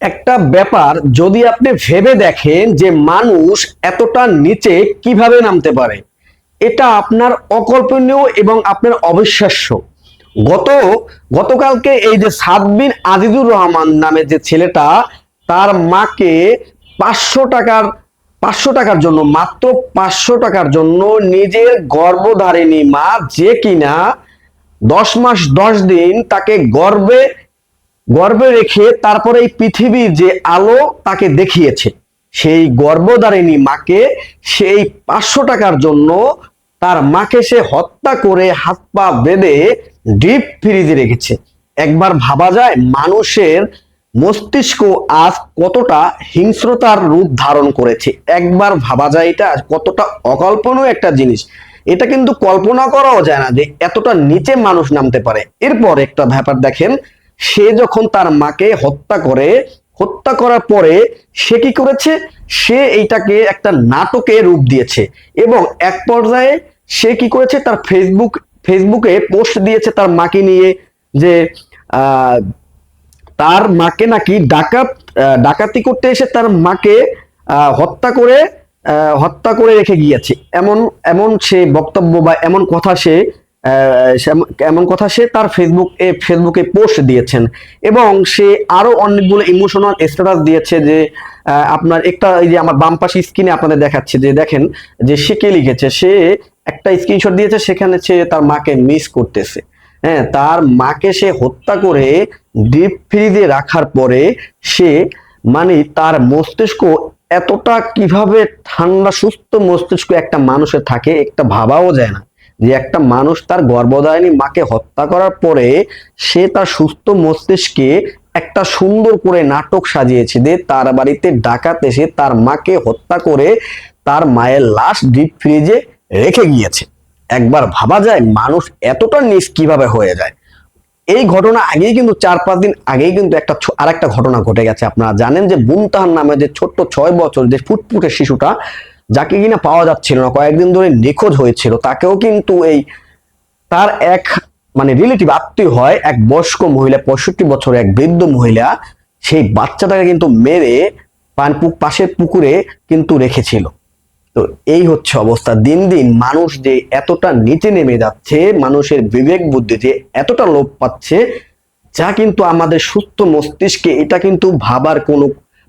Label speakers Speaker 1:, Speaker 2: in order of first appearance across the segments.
Speaker 1: একটা ব্যাপার যদি আপনি ভেবে দেখেন যে মানুষ এতটা নিচে কীভাবে নামতে পারে, এটা আপনার অকল্পনীয় এবং আপনার অবিশ্বাস্য। গত, গতকালকে এই যে সাদবিন আজিজুর রহমান নামে যে ছেলেটা, তার মাকে পাঁচশো টাকার পাঁচশো টাকার জন্য, মাত্র পাঁচশো টাকার জন্য নিজের গর্ভধারিণী মা যে কিনা দশ মাস দশ দিন তাকে গর্বে গর্বে রেখে তারপরে এই পৃথিবীর যে আলো তাকে দেখিয়েছে। সেই গর্ভধারিণী মাকে সেই পাঁচশো টাকার জন্য তার মাকে সে হত্যা করে হাত পা বেঁধে ডিপ ফ্রিজে রেখেছে। একবার ভাবা যায় মানুষের মস্তিষ্ক আজ কতটা হিংস্রতার রূপ ধারণ করেছে। একবার ভাবা যায় এটা কতটা অকল্পনীয় একটা জিনিস। এটা কিন্তু কল্পনা করাও যায় না যে এতটা নিচে মানুষ নামতে পারে। এরপর একটা ব্যাপার দেখেন সে যখন তার মাকে হত্যা করে, হত্যা করার পরে সে কি করেছে? সে এইটাকে একটা নাটকে রূপ দিয়েছে এবং এক পর্যায়ে সে কি করেছে? তার ফেসবুক ফেসবুকে পোস্ট দিয়েছে তার মাকে নিয়ে যে তার মাকে নাকি ডাকাত ডাকাতি করতে এসে তার মাকে হত্যা করে হত্যা করে রেখে গিয়েছে। এমন এমন সে বক্তব্য বা এমন কথা সে এমন কথা সে তার ফেসবুক ফেসবুকে পোস্ট দিয়েছেন। এবং সে আরও অনেকগুলো ইমোশনাল স্ট্যাটাস দিয়েছে যে আপনার একটা, এই যে আমার বাম পাশে স্ক্রিনে আপনাদের দেখাচ্ছে যে, দেখেন যে সে কে লিখেছে? সে একটা স্ক্রিনশট দিয়েছে, সেখানে সে তার মাকে মিস করতেছে। হ্যাঁ তার মাকে সে হত্যা করে ডিপ ফ্রিজে রাখার পরে সে মানে তার মস্তিষ্ক এতটা কীভাবে ঠান্ডা, সুস্থ মস্তিষ্ক একটা মানুষের থাকে, একটা ভাবাও যায় না। যে একটা মানুষ তার গর্ভধারিণী মাকে হত্যা করার পরে সে তার সুস্থ মস্তিষ্কে একটা সুন্দর করে নাটক সাজিয়েছে যে তার বাড়িতে ডাকাত এসে তার মাকে হত্যা করে তার মায়ের লাশ ডিপ ফ্রিজে রেখে গিয়েছে। একবার ভাবা যায় মানুষ এতটা নিচ কীভাবে হয়ে যায়। এই ঘটনা আগেই কিন্তু চার পাঁচ দিন আগেই কিন্তু একটা ছ- আরেকটা ঘটনা ঘটে গেছে। আপনারা জানেন যে বুমতাহার নামে যে ছোট্ট ছয় বছর যে ফুটফুটে শিশুটা যাকে কিনা পাওয়া যাচ্ছিল না, কয়েকদিন ধরে নিখোঁজ হয়েছিল, তাকেও কিন্তু এই তার এক মানে রিলেটিভ আত্মীয় হয়, এক বয়স্ক মহিলা, পঁয়ষট্টি বছরের এক বৃদ্ধ মহিলা, সেই বাচ্চাটাকে কিন্তু মেরে পাশের পুকুরে কিন্তু রেখেছিল। তো এই হচ্ছে অবস্থা। দিন দিন মানুষ যে এতটা নিচে নেমে যাচ্ছে, মানুষের বিবেক বুদ্ধি যে এতটা লোপ পাচ্ছে, যা কিন্তু আমাদের সুস্থ মস্তিষ্কে এটা কিন্তু ভাবার কোনো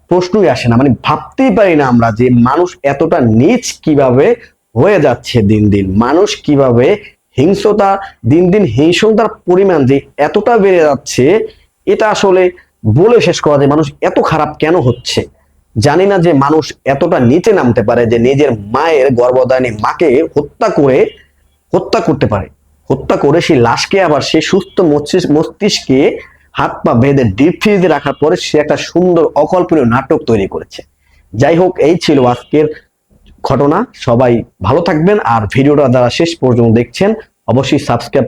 Speaker 1: প্রশ্নই আসে না। মানে ভাবতেই পারি না আমরা যে মানুষ এতটা নিচ কীভাবে হয়ে যাচ্ছে দিন দিন। মানুষ কীভাবে হিংস্রতা, দিন দিন হিংস্রতার পরিমাণ যে এতটা বেড়ে যাচ্ছে, এটা আসলে বলে শেষ করা যায় মানুষ এত খারাপ কেন হচ্ছে? জানি না যে মানুষ এতটা নিচে নামতে পারে যে নিজের মায়ের গর্ভধারিণী মাকে হত্যা করে, হত্যা করতে পারে। হত্যা করে সেই লাশকে আবার সে সুস্থ মস্তিষ্কে হাত পা বেঁধে ডিপ ফ্রিজে রাখার পরে সে একটা সুন্দর অকল্পনীয় নাটক তৈরি করেছে। যাই হোক, এই ছিল আজকের ঘটনা। সবাই ভালো থাকবেন আর ভিডিওটা যারা শেষ পর্যন্ত দেখছেন, অবশ্যই সাবস্ক্রাইব